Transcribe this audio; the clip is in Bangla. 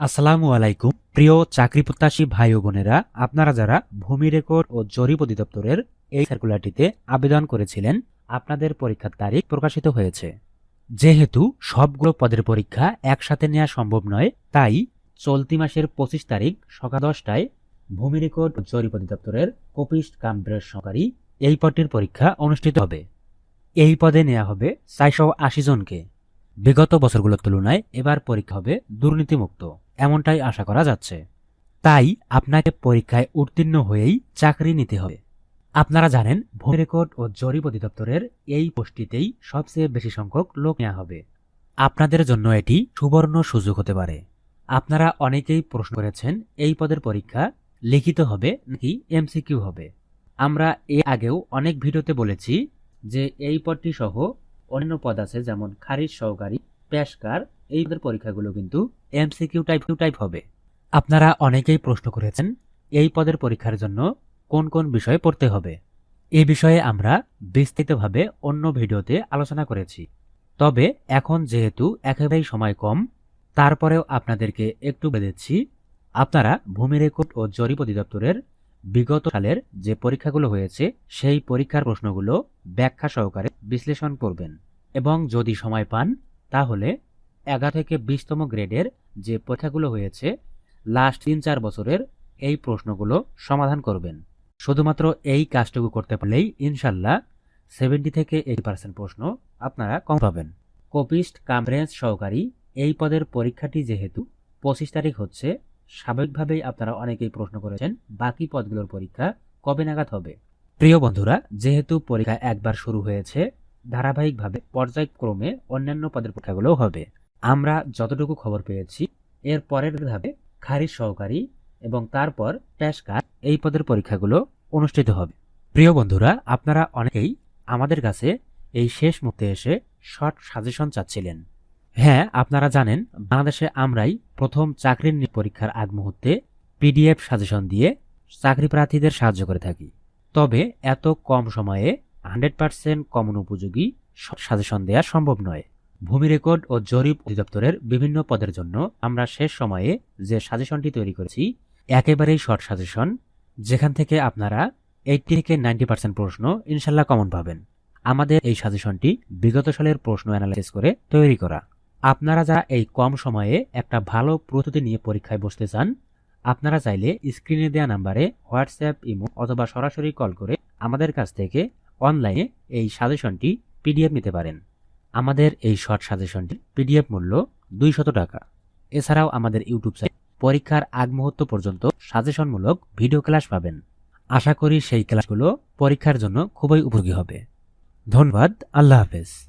আসসালামু আলাইকুম, প্রিয় চাকরি প্রত্যাশী ভাই ও বোনেরা, আপনারা যারা ভূমি রেকর্ড ও জরিপ অধিদপ্তরের এই সার্কুলারটিতে আবেদন করেছিলেন, আপনাদের পরীক্ষার তারিখ প্রকাশিত হয়েছে। যেহেতু সবগুলো পদের পরীক্ষা একসাথে নেওয়া সম্ভব নয়, তাই চলতি মাসের পঁচিশ তারিখ সকাল দশটায় ভূমি রেকর্ড ও জরিপ অধিদপ্তরের কপিস্ট কামব্রেস সহকারী এই পদটির পরীক্ষা অনুষ্ঠিত হবে। এই পদে নেওয়া হবে চারশো আশি জনকে। বিগত বছরগুলোর তুলনায় এবার পরীক্ষা হবে দুর্নীতিমুক্ত। এমনটাই আশা করা যাচ্ছে। তাই আপনাকে পরীক্ষায় উত্তীর্ণ হয়েই চাকরি নিতে হবে। আপনারা জানেন, ভূমি রেকর্ড ও জরিপ অধিদপ্তরের এই পোস্টটিতেই সবচেয়ে বেশি সংখ্যক লোক নেওয়া হবে। আপনাদের জন্য এটি সুবর্ণ সুযোগ হতে পারে। আপনারা অনেকেই প্রশ্ন করেছেন, এই পদের পরীক্ষা লিখিত হবে নাকি এমসিকিউ হবে? আমরা এ আগেও অনেক ভিডিওতে বলেছি যে এই পদটি সহ অন্যান্য পদ আছে, যেমন খারিজ, সহকারী, পেশকার এই পরীক্ষাগুলো কিন্তু এমসিকিউ টাইপ টাইপ হবে। আপনারা অনেকেই প্রশ্ন করেছেন, এই পদের পরীক্ষার জন্য কোন কোন বিষয়ে পড়তে হবে? এই বিষয়ে আমরা বিস্তারিতভাবে অন্য ভিডিওতে আলোচনা করেছি। তবে এখন যেহেতু একেবারেই সময় কম, তারপরেও আপনাদেরকে একটু বেঁধেছি, আপনারা ভূমি রেকর্ড ও জরিপ অধিদপ্তরের বিগত সালের যে পরীক্ষাগুলো হয়েছে, সেই পরীক্ষার প্রশ্নগুলো ব্যাখ্যা সহকারে বিশ্লেষণ করবেন। এবং যদি সময় পান, তাহলে এগারো থেকে বিশতম গ্রেডের যে পরীক্ষাগুলো হয়েছে লাস্ট তিন চার বছরের এই প্রশ্নগুলো সমাধান করবেন। শুধুমাত্র এই কাজটুকু করতে পারলেই ইনশাল্লাহ সেভেন্টি থেকে এইটি পার্সেন্ট প্রশ্ন আপনারা কম পাবেন। কপিস্ট কামব্রেন্স সহকারী এই পদের পরীক্ষাটি যেহেতু পঁচিশ তারিখ হচ্ছে, স্বাভাবিকভাবেই আপনারা অনেকেই প্রশ্ন করেছেন, বাকি পদগুলোর পরীক্ষা কবে নাগাদ হবে? প্রিয় বন্ধুরা, যেহেতু পরীক্ষা একবার শুরু হয়েছে, ধারাবাহিকভাবে পর্যায়ক্রমে অন্যান্য পদের পরীক্ষাগুলোও হবে। আমরা যতটুকু খবর পেয়েছি, এর পরের ধাপে খারিজ সহকারী এবং তারপর পেশকার এই পদের পরীক্ষাগুলো অনুষ্ঠিত হবে। প্রিয় বন্ধুরা, আপনারা অনেকেই আমাদের কাছে এই শেষ মুহূর্তে এসে শর্ট সাজেশন চাচ্ছিলেন। হ্যাঁ আপনারা জানেন, বাংলাদেশে আমরাই প্রথম চাকরির পরীক্ষার আগ মুহূর্তে পিডিএফ সাজেশন দিয়ে চাকরি প্রার্থীদের সাহায্য করে থাকি। তবে এত কম সময়ে হান্ড্রেড পার্সেন্ট কমন উপযোগী সাজেশন দেওয়া সম্ভব নয়। ভূমি রেকর্ড ও জরিপ অধিদপ্তরের বিভিন্ন পদের জন্য আমরা শেষ সময়ে যে সাজেশনটি তৈরি করেছি, একেবারেই শর্ট সাজেশন, যেখান থেকে আপনারা এইটটি থেকে নাইনটি পার্সেন্ট প্রশ্ন ইনশাল্লাহ কমন পাবেন। আমাদের এই সাজেশনটি বিগত সালের প্রশ্ন অ্যানালাইসিস করে তৈরি করা। আপনারা যারা এই কম সময়ে একটা ভালো প্রস্তুতি নিয়ে পরীক্ষায় বসতে চান, আপনারা চাইলে স্ক্রিনে দেওয়া নাম্বারে হোয়াটসঅ্যাপ, ইমো অথবা সরাসরি কল করে আমাদের কাছ থেকে অনলাইনে এই সাজেশনটি পিডিএফ নিতে পারেন। আমাদের এই শর্ট সাজেশনটি পিডিএফ মূল্য দুইশত টাকা। এছাড়াও আমাদের ইউটিউব চ্যানেল পরীক্ষার আগ মুহূর্ত পর্যন্ত সাজেশনমূলক ভিডিও ক্লাস পাবেন। আশা করি সেই ক্লাসগুলো পরীক্ষার জন্য খুবই উপযোগী হবে। ধন্যবাদ, আল্লাহ হাফেজ।